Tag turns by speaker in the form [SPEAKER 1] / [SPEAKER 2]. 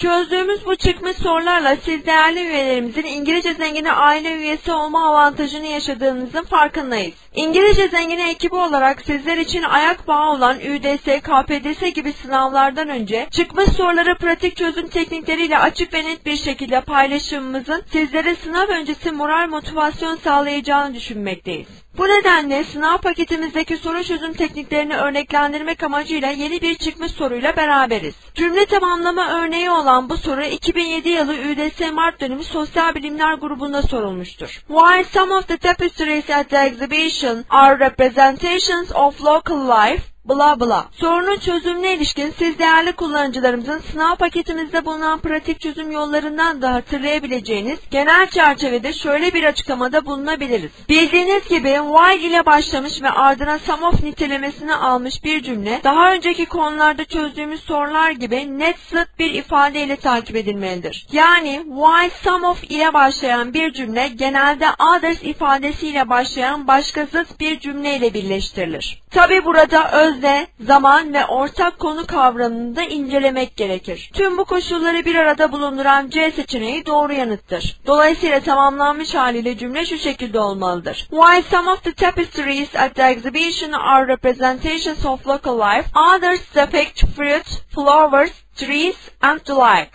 [SPEAKER 1] Çözdüğümüz bu çıkmış sorularla siz değerli üyelerimizin İngilizce Zengini aile üyesi olma avantajını yaşadığınızın farkındayız. İngilizce Zengini ekibi olarak sizler için ayak bağı olan ÜDS, KPDS gibi sınavlardan önce çıkmış soruları pratik çözüm teknikleriyle açık ve net bir şekilde paylaşımımızın sizlere sınav öncesi moral motivasyon sağlayacağını düşünmekteyiz. Bu nedenle sınav paketimizdeki soru çözüm tekniklerini örneklendirmek amacıyla yeni bir çıkmış soruyla beraberiz. Cümle tamamlama örneği olan bu soru 2007 yılı ÜDS Mart dönemi Sosyal Bilimler grubunda sorulmuştur. While some of the tapestries at the exhibition are representations of local life, bla bla. Sorunun çözümüne ilişkin siz değerli kullanıcılarımızın sınav paketimizde bulunan pratik çözüm yollarından da hatırlayabileceğiniz genel çerçevede şöyle bir açıklamada bulunabiliriz. Bildiğiniz gibi while ile başlamış ve ardına some of nitelemesini almış bir cümle daha önceki konularda çözdüğümüz sorular gibi net zıt bir ifadeyle takip edilmelidir. Yani while some of ile başlayan bir cümle genelde others ifadesiyle başlayan başka zıt bir cümleyle birleştirilir. Tabi burada özne, zaman ve ortak konu kavramını da incelemek gerekir. Tüm bu koşulları bir arada bulunduran C seçeneği doğru yanıttır. Dolayısıyla tamamlanmış haliyle cümle şu şekilde olmalıdır. While some of the tapestries at the exhibition are representations of local life, others depict fruit, flowers, trees and the like.